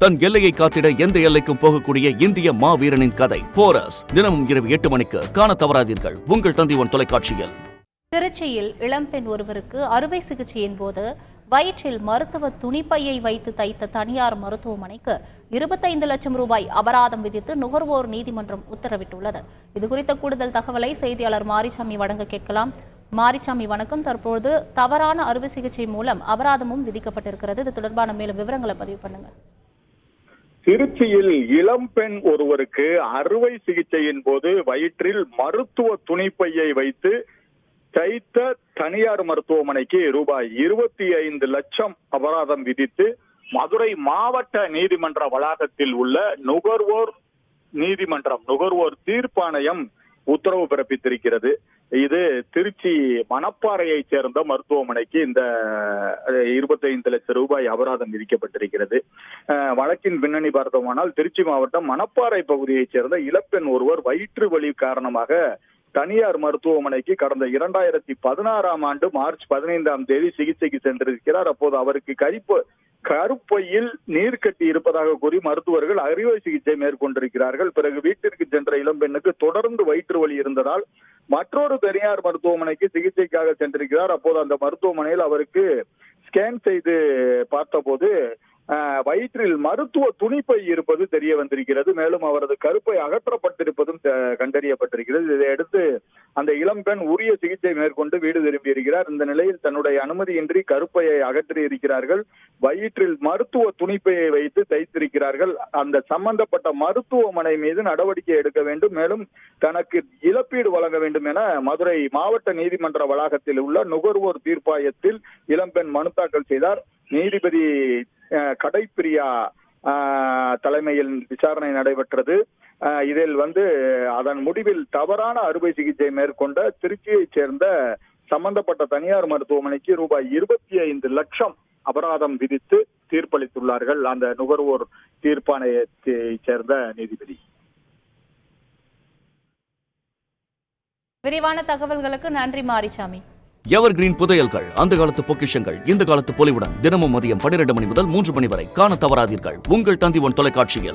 தன் எல்லையை காத்திட எந்த எல்லைக்கும் போகக்கூடிய இந்திய மாவீரனின் கதை. போரஸ் தினமும் இரவு எட்டு மணிக்கு காண தவறாதீர்கள். உங்கள் தந்திவன் தொலைக்காட்சியில். திருச்சியில் இளம்பெண் ஒருவருக்கு அறுவை சிகிச்சையின் போது வயிற்றில் மருத்துவ துணிப்பையை வைத்து தைத்த தனியார் மருத்துவமனைக்கு இருபத்தைந்து லட்சம் ரூபாய் அபராதம் விதித்து நுகர்வோர் நீதிமன்றம் உத்தரவிட்டுள்ளது. இது குறித்த கூடுதல் தகவலை செய்தியாளர் மாரிசாமி வழங்க கேட்கலாம். மாரிசாமி வணக்கம். தற்பொழுது தவறான அறுவை சிகிச்சை மூலம் அபராதமும் விதிக்கப்பட்டிருக்கிறது. இது தொடர்பான மேலும் விவரங்களை பதிவு பண்ணுங்க திருச்சியில் இளம்பெண் ஒருவருக்கு அறுவை சிகிச்சையின் போது வயிற்றில் மருத்துவ துணிப்பையை வைத்து தைத்த தனியார் மருத்துவமனைக்கு ரூபாய் இருபத்தி ஐந்து லட்சம் அபராதம் விதித்து மதுரை மாவட்ட நீதிமன்ற வளாகத்தில் உள்ள நுகர்வோர் நீதிமன்றம் நுகர்வோர் தீர்ப்பாணையம் உத்தரவு பிறப்பித்திருக்கிறது. இது திருச்சி மணப்பாறையை சேர்ந்த மருத்துவமனைக்கு இந்த இருபத்தைந்து லட்சம் ரூபாய் அபராதம் விதிக்கப்பட்டிருக்கிறது. வழக்கின் பின்னணி பார்த்தோமானால் திருச்சி மாவட்டம் மணப்பாறை பகுதியைச் சேர்ந்த இளப்பெண் ஒருவர் வயிற்று வலி காரணமாக தனியார் மருத்துவமனைக்கு கடந்த இரண்டாயிரத்தி பதினாறாம் ஆண்டு மார்ச் பதினைந்தாம் தேதி சிகிச்சைக்கு சென்றிருக்கிறார். அப்போது அவருக்கு கரிப்பு கருப்பையில் நீர் கட்டி இருப்பதாக கூறி மருத்துவர்கள் அறுவை சிகிச்சை மேற்கொண்டிருக்கிறார்கள். பிறகு வீட்டிற்கு சென்ற இளம்பெண்ணுக்கு தொடர்ந்து வயிற்று வலி இருந்ததால் மற்றொரு பெரியார் மருத்துவமனைக்கு சிகிச்சைக்காக சென்றிருக்கிறார். அப்போது அந்த மருத்துவமனையில் அவருக்கு ஸ்கேன் செய்து பார்த்தபோது வயிற்றில் மருத்துவ துணிப்பை இருப்பது தெரிய வந்திருக்கிறது. மேலும் அவரது கருப்பை அகற்றப்பட்டிருப்பதும் கண்டறியப்பட்டிருக்கிறது. இதையடுத்து அந்த இளம்பெண் உரிய சிகிச்சை மேற்கொண்டு வீடு திரும்பியிருக்கிறார் இந்த நிலையில் தன்னுடைய அனுமதியின்றி கருப்பையை அகற்றி இருக்கிறார்கள். வயிற்றில் மருத்துவ துணிப்பையை வைத்து தைத்திருக்கிறார்கள். அந்த சம்பந்தப்பட்ட மருத்துவமனை மீது நடவடிக்கை எடுக்க வேண்டும். மேலும் தனக்கு இழப்பீடு வழங்க வேண்டும் என மதுரை மாவட்ட நீதிமன்ற வளாகத்தில் உள்ள நுகர்வோர் தீர்ப்பாயத்தில் இளம்பெண் மனு தாக்கல் செய்தார். நீதிபதி கடைப்பிரியா தலைமையில் விசாரணை நடைபெற்றது. இதில் வந்து அதன் முடிவில் தவறான அறுவை சிகிச்சை மேற்கொண்ட திருச்சியைச் சேர்ந்த சம்பந்தப்பட்ட தனியார் மருத்துவமனைக்கு ரூபாய் இருபத்தி ஐந்து லட்சம் அபராதம் விதித்து தீர்ப்பளித்துள்ளார்கள். அந்த நுகர்வோர் தீர்ப்பாணையத்தைச் சேர்ந்த நீதிபதி. விரிவான தகவல்களுக்கு நன்றி மாரிசாமி எவர் கிரீன் புதையல்கள் அந்த காலத்து பொக்கிஷங்கள் இந்த காலத்து பொலிவுடன் தினமும் மதியம் பன்னிரண்டு மணி முதல் மூன்று மணி வரை காண தவறாதீர்கள். உங்கள் தந்தி ஒன் தொலைக்காட்சியில்.